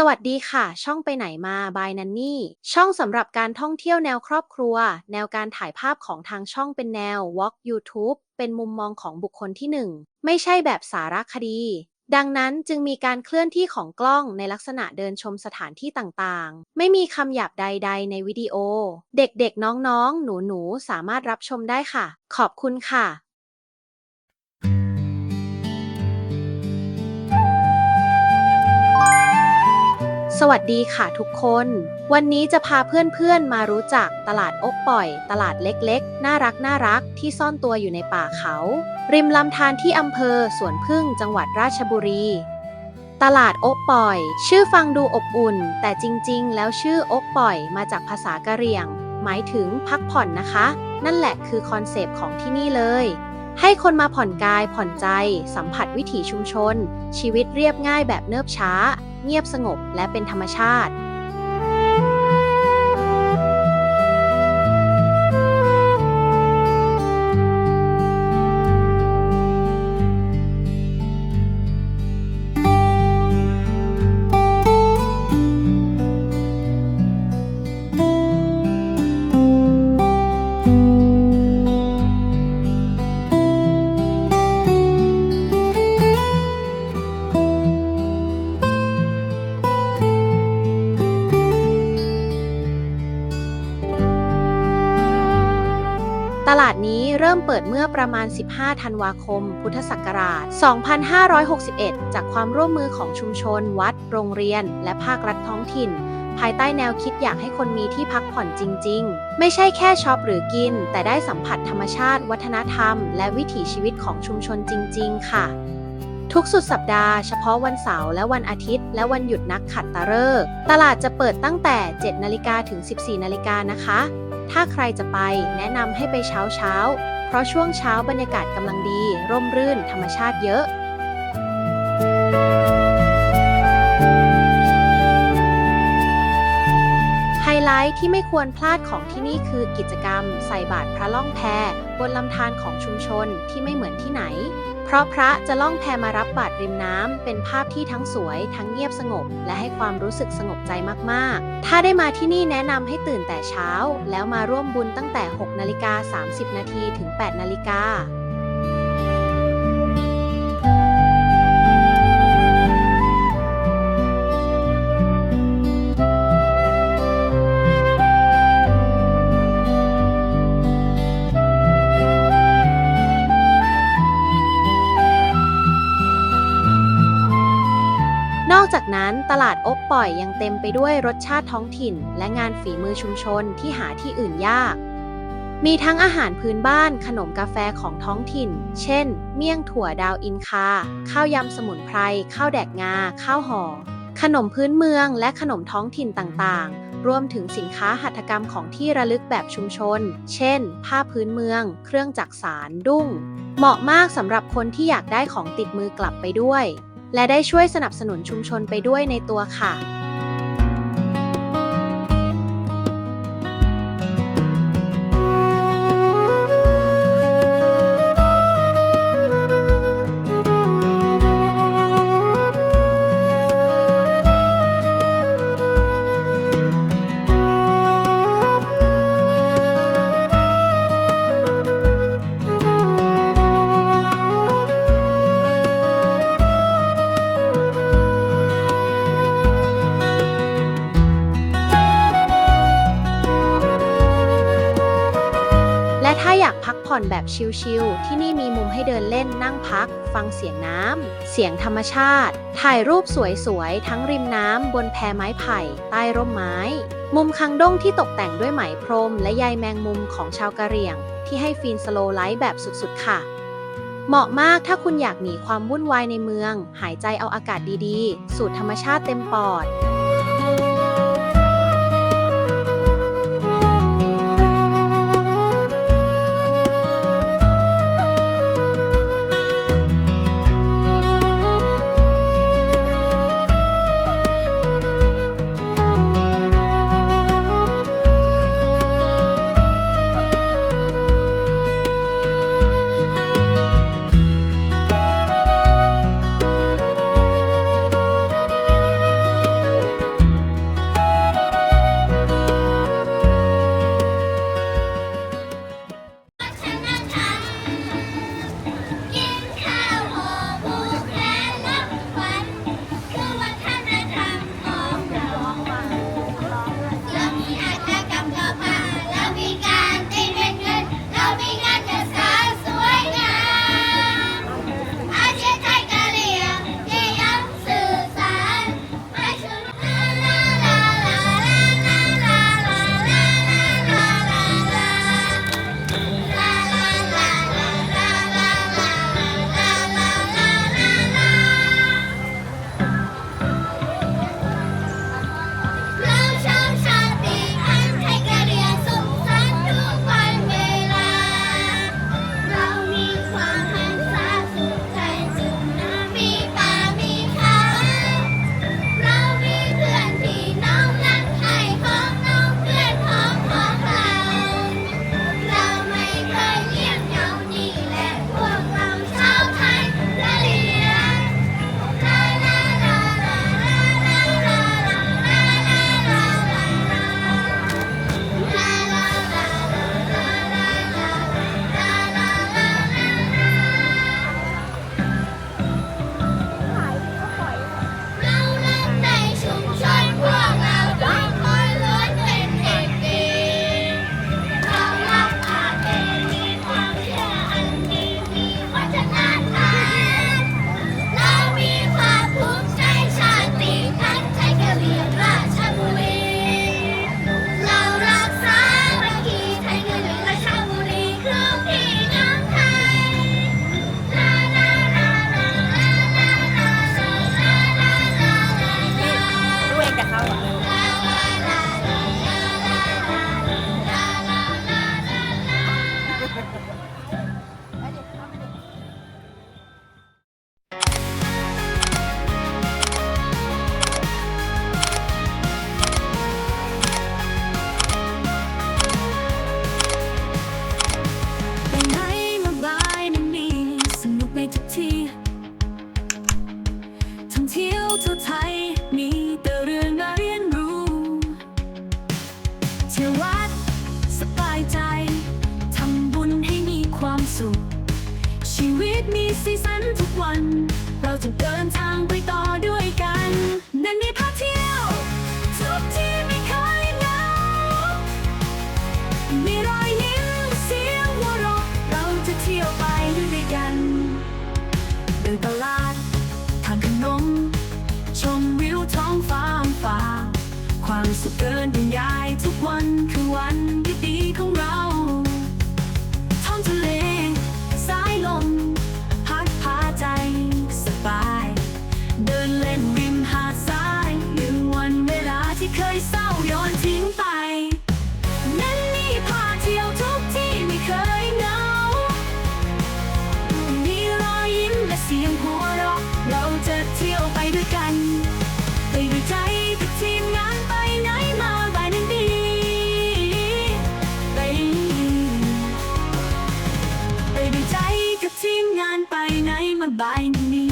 สวัสดีค่ะ ช่องไปไหนมาบายนันนี่ ช่องสำหรับการท่องเที่ยวแนวครอบครัว แนวการถ่ายภาพของทางช่องเป็นแนว Walk YouTube เป็นมุมมองของบุคคลที่หนึ่งไม่ใช่แบบสารคดี ดังนั้นจึงมีการเคลื่อนที่ของกล้องในลักษณะเดินชมสถานที่ต่างๆ ไม่มีคำหยาบใด ๆ ในวิดีโอ เด็กๆ น้องๆ หนูๆ สามารถรับชมได้ค่ะ ขอบคุณค่ะ สวัสดีค่ะทุกคน วันนี้จะพาเพื่อนๆมารู้จักตลาดอกปล่อย ตลาดเล็กๆ น่ารักน่ารักที่ซ่อนตัวอยู่ในป่าเขา ริมลำธารที่อำเภอสวนพึ่งจังหวัดราชบุรี ตลาดอกปล่อย ชื่อฟังดูอบอุ่น แต่จริงๆ แล้วชื่ออกปล่อยมาจากภาษากะเหรี่ยง หมายถึงพักผ่อนนะคะ นั่นแหละคือคอนเซปต์ของที่นี่เลย ให้คนมาผ่อนกายผ่อนใจ สัมผัสวิถีชุมชน ชีวิตเรียบง่ายแบบเนิบช้า เงียบสงบและเป็นธรรมชาติ ตลาดนี้เริ่มเปิดเมื่อประมาณ 15 ธันวาคม พุทธศักราช 2561 จากความร่วมมือของชุมชน วัด โรงเรียน และภาครัฐท้องถิ่น ภายใต้แนวคิดอยากให้คนมีที่พักผ่อนจริง ๆ ไม่ใช่แค่ช็อปหรือกิน แต่ได้สัมผัสธรรมชาติ วัฒนธรรม และวิถีชีวิตของชุมชนจริง ๆ ค่ะ ทุกสุดสัปดาห์เฉพาะวันเสาร์และวันอาทิตย์ และวันหยุดนักขัดตฤกษ์ตลาดจะเปิดตั้งแต่ 7 นาฬิกาถึง 14 นาฬิกานะคะ ถ้าใครจะไปแนะนำให้ไปเช้าเช้า เพราะช่วงเช้าบรรยากาศกำลังดี ร่มรื่นธรรมชาติเยอะไฮไลท์ที่ไม่ควรพลาดของที่นี่คือกิจกรรม ใส่บาตรพระล่องแพบนลำธารของชุมชนที่ไม่เหมือนที่ไหน เพราะพระจะล่องแพมารับบาตรริมน้ำเป็นภาพที่ทั้งสวย ทั้งเงียบสงบ และให้ความรู้สึกสงบใจมากๆ ถ้าได้มาที่นี่แนะนำให้ตื่นแต่เช้า แล้วมาร่วมบุญตั้งแต่ 6 นาฬิกา 30 นาทีถึง 8 นาฬิกา อกจากนั้นตลาดอกปล่อยยังเต็มไปด้วยรสชาติท้องถิ่น และงานฝีมือชุมชนที่หาที่อื่นยาก มีทั้งอาหารพื้นบ้านขนมกาแฟของท้องถิ่น เช่น เมี่ยงถั่วดาวอินคา ข้าวยำสมุนไพร ข้าวแดกงา ข้าวห่อ ขนมพื้นเมืองและขนมท้องถิ่นต่างๆ รวมถึงสินค้าหัตถกรรมของที่ระลึกแบบชุมชน เช่น ผ้าพื้นเมือง เครื่องจักสานดุ้ง เหมาะมากสำหรับคนที่อยากได้ของติดมือกลับไปด้วย และได้ช่วยสนับสนุนชุมชนไปด้วยในตัวค่ะากพักผ่อนแบบชิลๆ ที่นี่มีมุมให้เดินเล่นนั่งพัก ฟังเสียงน้ำ เสียงธรรมชาติ ถ่ายรูปสวยๆ ทั้งริมน้ำ บนแพไม้ไผ่ ใต้ร่มไม้ มุมคังด้งที่ตกแต่งด้วยไหมพรม และใยแมงมุมของชาวกะเหรี่ยง ที่ให้ฟีนสโลไลท์แบบสุดๆ ค่ะ เหมาะมากถ้าคุณอยากหนีความวุ่นวายในเมือง หายใจเอาอากาศดีๆ สูดธรรมชาติเต็มปอด สีสันทุกวัน เราจะเดินทางไปต่อด้วย ไหนมาบายนี้